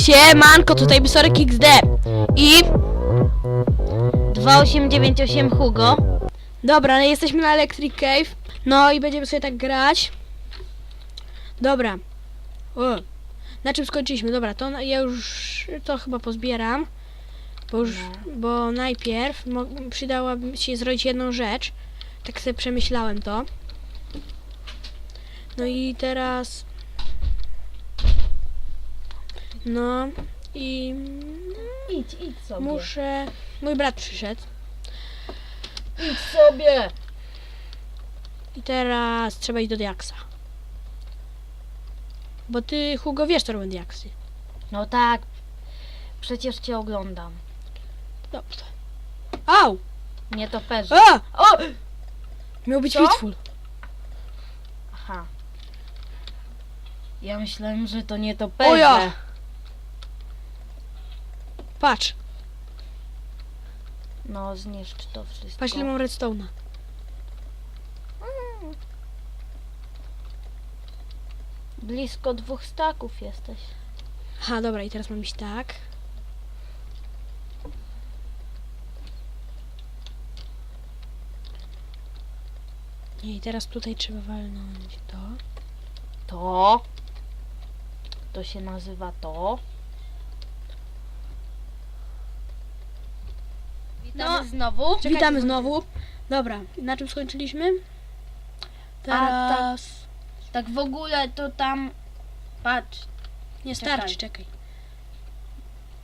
Siemanko, tutaj Bysorek XD. I 2898 Hugo. dobra, no jesteśmy na Electric Cave. No i będziemy sobie tak grać. Dobra. Na czym skończyliśmy? Dobra, to ja już to chyba pozbieram. Bo już, bo najpierw przydałaby się zrobić jedną rzecz. Tak sobie przemyślałem to. No i teraz. No i Idź, idź sobie. muszę. Mój brat przyszedł. Idź sobie. I teraz trzeba iść do Diaksa. Bo ty, Hugo, wiesz, co robią Diaksy. No tak. Przecież cię oglądam. Dobrze. Au! Nie to perzy. A! O! Miał być Co? Fitful. Aha. Ja myślałem, że to nie to O perze. ja! Patrz, No zniszcz to wszystko. patrz ile mam redstone'a. Blisko dwóch staków jesteś. Aha, dobra, i teraz mam iść tak. Nie, i teraz tutaj trzeba walnąć to. To. To się nazywa to. Witamy No. znowu. Witamy znowu. Dobra, na czym skończyliśmy? tak. Teraz... Tak w ogóle to tam. Patrz. Nie Czekaj. starczy, czekaj.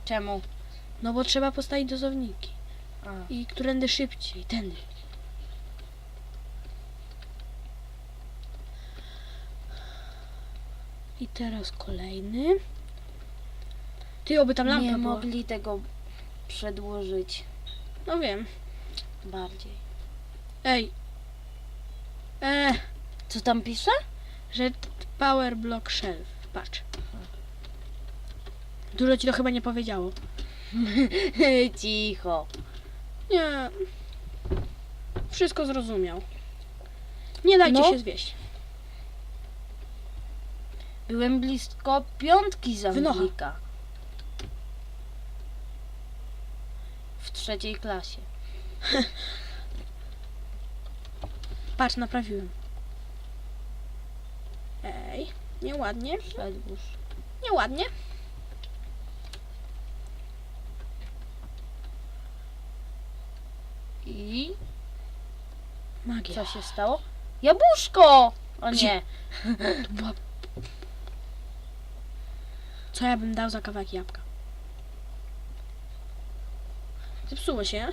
Czemu? No bo trzeba postawić dozowniki. A. I którędy szybciej, tędy. I teraz kolejny. Ty, oby tam lampa Nie była. mogli tego przedłużyć No wiem. bardziej. Ej. E, Co tam pisze? że t- power block shelf. Patrz. Dużo ci to chyba nie powiedziało. Cicho. Nie. Wszystko zrozumiał. Nie dajcie No. się zwieść. Byłem blisko piątki Wynocha. zawodnika. W trzeciej klasie. Patrz, naprawiłem. Ej, nieładnie. Przedłuż. Nieładnie. I Magia. co się stało? Jabłuszko! O Gdzie? nie. To była... Co ja bym dał za kawałek jabłka? Zepsuło się.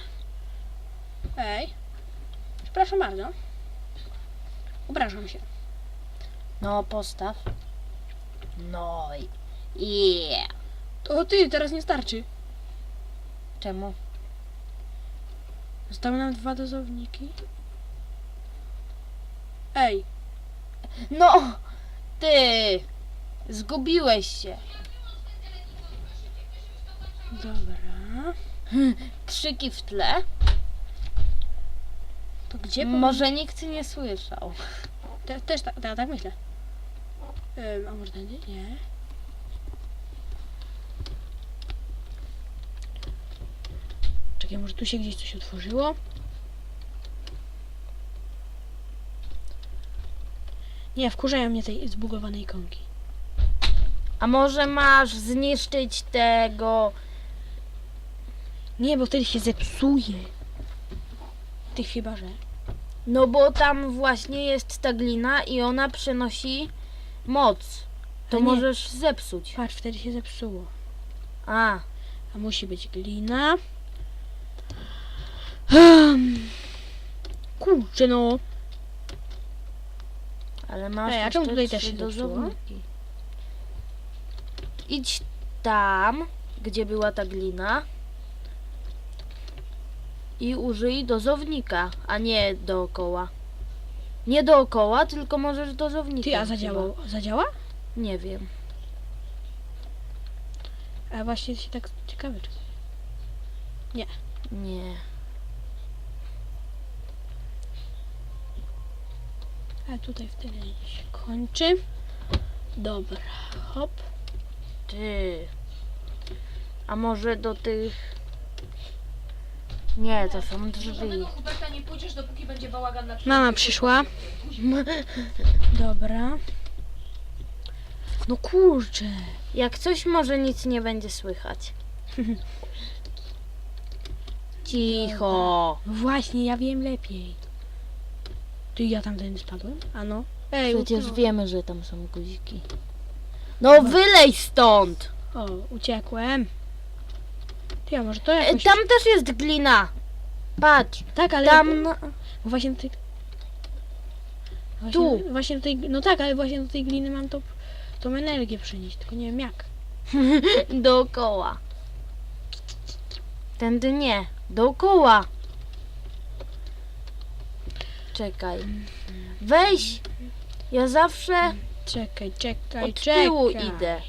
Ej. Przepraszam bardzo. Obrażam się. No, postaw. No i... Yeah. To ty, teraz nie starczy. Czemu? Zostały nam dwa dozowniki. Ej, No! Ty! Zgubiłeś się. dobra. Krzyki w tle. To gdzie? Może nikt nie słyszał. Te, też tak, tak, tak myślę. Ym, a może tędy? Nie. Czekaj, może tu się gdzieś coś otworzyło? Nie, wkurzają mnie tej zbugowanej ikonki. A może masz zniszczyć tego... Nie, bo wtedy się zepsuje. Ty chyba, że... No bo tam właśnie jest ta glina i ona przenosi moc. To nie. możesz zepsuć. Patrz, wtedy się zepsuło. A, A musi być glina. Hmm. Kurczę no. ale masz Ej, a jeszcze czemu tutaj też trzy się zepsuło? dozowniki. Idź tam, gdzie była ta glina i użyj dozownika, a nie dookoła. Nie dookoła, tylko możesz dozownika. Ty, a zadziałał? Zadziała? Nie wiem. A właśnie się tak ciekawe czy... Nie. A tutaj wtedy się kończy. Dobra, hop. Ty. A może do tych... Nie, to są drzwi. żadnego Huberta nie pójdziesz, dopóki będzie bałagan na. Mama przyszła. Dobra. No kurczę. Jak coś może nic nie będzie słychać. Cicho. No właśnie, ja wiem lepiej. Ty, ja tam ten spadłem? A no. Ej, Przecież wiemy, że tam są guziki. No wylej stąd! O, uciekłem. Ty, a może to E, jakoś... Tam też jest glina. Patrz, Tak, ale... tam... na- Bo właśnie tej... Właśnie, Tu. Właśnie do tej... No tak, ale właśnie do tej gliny mam to... Tą energię przynieść, tylko nie wiem jak. Dookoła. Tędy nie. Dookoła. Czekaj. Weź. Ja zawsze Czekaj, czekaj, od czekaj. tyłu idę.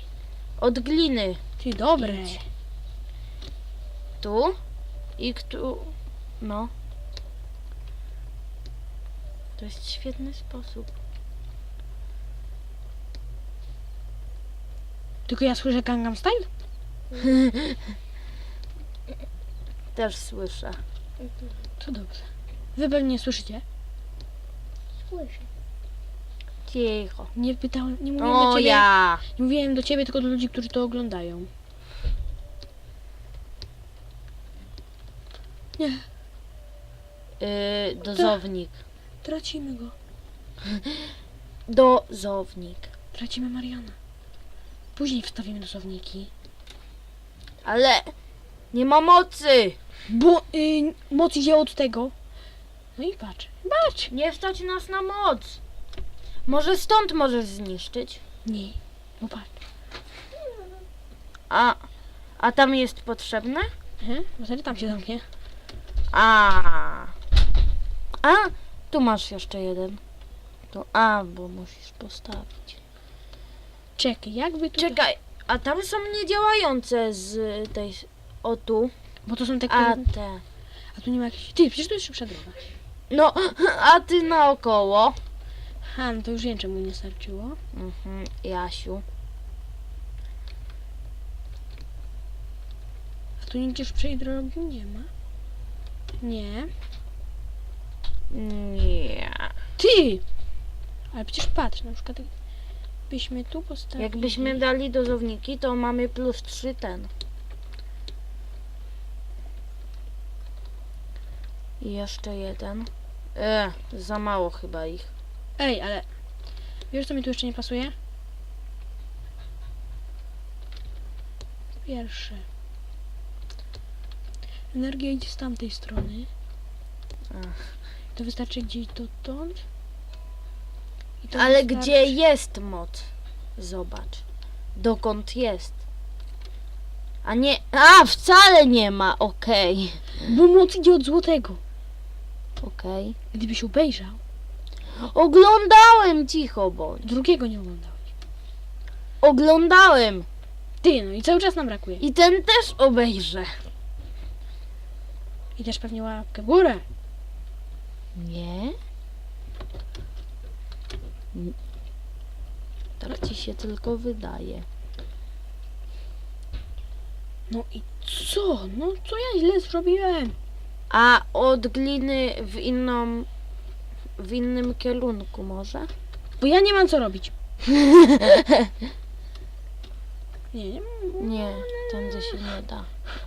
Od gliny. Ty, dobre. Idź. Tu. I tu. No. To jest świetny sposób. Tylko ja słyszę Gangnam Style? Też słyszę. To dobrze. Wy pewnie nie słyszycie? Słyszę. Cicho. Nie pytałem, nie mówiłem do O ciebie. ja. Nie mówiłem do ciebie, tylko do ludzi, którzy to oglądają. Yy, dozownik. Tracimy go. Dozownik. Tracimy Mariana. Później wstawimy dosowniki. Ale nie ma mocy. Bo y, moc idzie od tego. No i patrz, patrz. Nie stać nas na moc. Może stąd możesz zniszczyć. Nie, bo patrz. A, a tam jest potrzebne? Mhm, bo wtedy tam się zamknie. A. A, tu masz jeszcze jeden. Tu A, bo musisz postawić. Czekaj, jakby tutaj... Czekaj, a tam są niedziałające z tej. O tu. Bo to są takie... A te. a tu nie ma jakichś... Ty, przecież to jest szybsza droga. No, a ty naokoło. Ha, no to już wiem, czemu nie starczyło. Mhm, Jasiu. A tu nigdzie szybszej drogi nie ma. Nie. Nie. Ty! Ale przecież patrz, na przykład byśmy tu postawili... Jakbyśmy dali dozowniki, to mamy plus 3 ten. I jeszcze jeden. E, za mało chyba ich. Ej, ale... Wiesz, co mi tu jeszcze nie pasuje? Pierwsze. Energia idzie z tamtej strony. Ach. To wystarczy gdzieś dotąd. I to Ale wystarczy- gdzie jest moc? Zobacz. Dokąd jest? A nie. A, wcale nie ma. Okej. Bo moc idzie od złotego. Okej. Gdybyś obejrzał, Oglądałem, cicho bądź. drugiego nie oglądałeś. Oglądałem. Ty, no i cały czas nam brakuje. I ten też obejrzę. I też pewnie łapkę w górę. Nie? Tak ci się tylko wydaje. No i co? No co ja źle zrobiłem? A od gliny w inną. w innym kierunku może? Bo ja nie mam co robić. Nie, nie. Nie, tędy się nie da.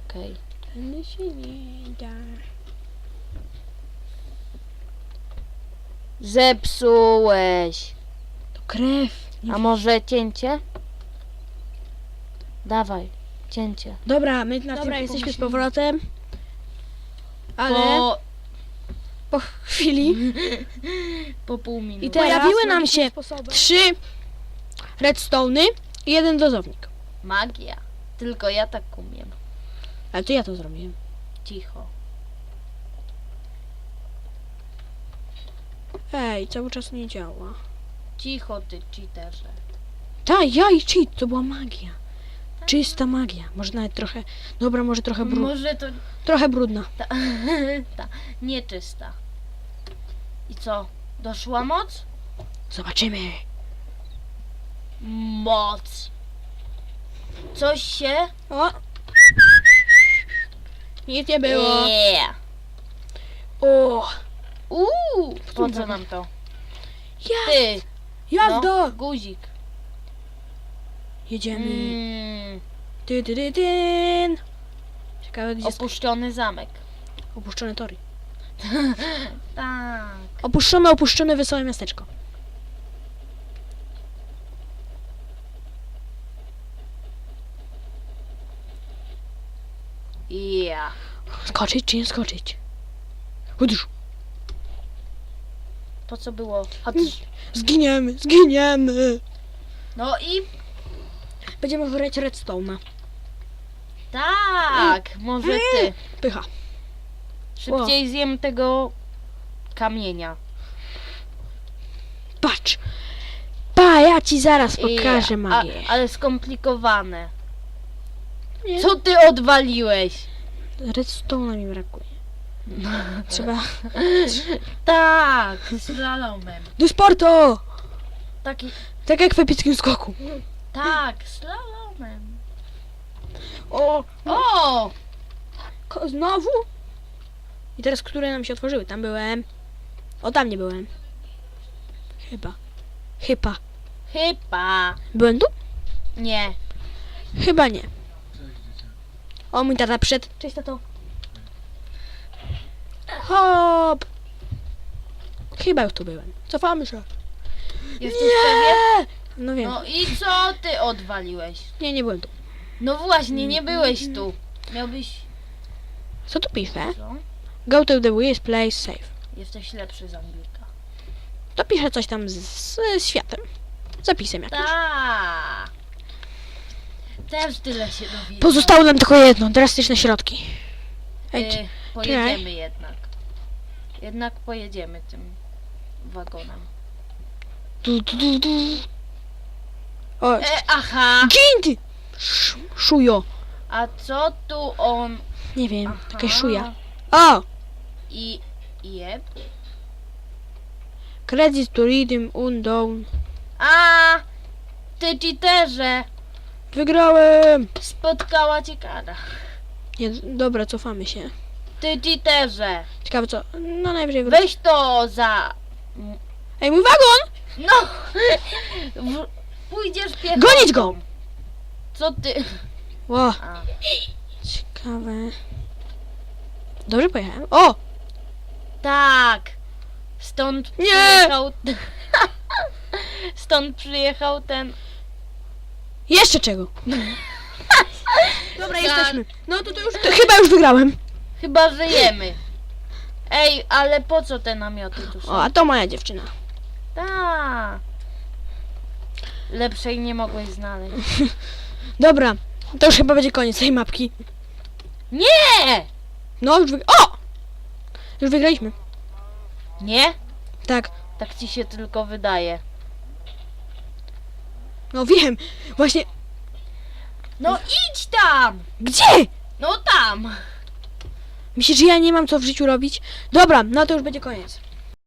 Okej. Tędy się nie da. Zepsułeś. To krew. Nie A może cięcie? Dawaj, cięcie. Dobra, my na Dobra, tym jesteśmy z pomyślimy. powrotem. Ale Po, po chwili po pół minuty. i pojawiły nam się trzy redstone'y i jeden dozownik. Magia. Tylko ja tak umiem. Ale to ja to zrobiłem. Cicho. Ej, cały czas nie działa. Cicho, ty cheaterze. Ta, ja i cheat, to była magia. Czysta magia. Może nawet trochę, dobra, może trochę, bru, Może to trochę brudna. ta, ta nieczysta. I co? Doszła moc? Zobaczymy. Moc. Coś się O, Nic nie było. Yeah. O, Uuu, po co nam to? ja, Ty, jazda. no, guzik. Jedziemy. Mm, Ty, ty, ty, tyn. Ciekawe gdzie jest opuszczony zamek. opuszczone tory. Tak. Opuszczone, opuszczone wesołe miasteczko. Yeah. Skoczyć czy nie skoczyć? Uderz. To co było? Chodź. Zginiemy, zginiemy. No i Będziemy wyrać redstone'a. tak, może ty. Pycha. Szybciej zjem tego kamienia. Patrz. Pa, ja ci zaraz I- pokażę a, magię. ale skomplikowane. Nie. Co ty odwaliłeś? Redstone'a mi brakuje. Trzeba... Tak, slalomem. Do sportu! Taki, Tak jak w epickim skoku. tak, slalomem. O, O! ko- znowu? I teraz, które nam się otworzyły? Tam byłem. O, tam nie byłem. Chyba. Chyba. Chyba. Byłem tu? Nie. Chyba nie. O, mój tata przyszedł. Cześć, tato. Hop! Chyba już tu byłem. Cofamy się. Jesteś pewien? No wiem. No i co ty odwaliłeś? Nie, nie byłem tu. No właśnie, nie byłeś tu. Miałbyś... Co tu pisze? Co? Go to the Wiz place safe. Jesteś lepszy z Anglika. To pisze coś tam z, z światem. Zapisem jakimś. Tak. Też tyle się dowiedziałem. Pozostało nam tylko jedno. Drastyczne środki. Ej, Y, pojedziemy jednak. Jednak pojedziemy tym wagonem. du, du, du, du. O, E, aha! gin ty! Sz, szujo. A co tu on... Nie wiem, Aha. jakaś szuja. O! I... Jeb? Credit to redeem unknown. A! Ty cheaterze! Wygrałem! Spotkała cię kara. Nie, dobra, cofamy się. Ty cheaterze! Ciekawe co. No najwyżej wrócę. Weź to za... Ej, mój wagon! No! W... Pójdziesz piechotą. Gonić go! Co ty... Ło, A. ciekawe. Dobrze pojechałem. O! Tak! Stąd Nie! przyjechał... Stąd przyjechał ten... Jeszcze czego? Dobra, jesteśmy. No to, to już. To chyba już wygrałem. Chyba żyjemy. Ej, ale po co te namioty tu są? O, a to moja dziewczyna. Tak. Lepszej nie mogłeś znaleźć. Dobra, to już chyba będzie koniec tej mapki. Nie! No, już wyg... O! Już wygraliśmy. Nie? Tak, Tak ci się tylko wydaje. No wiem. Właśnie. No idź tam! Gdzie? No tam! Myślisz, że ja nie mam co w życiu robić? Dobra, no to już będzie koniec.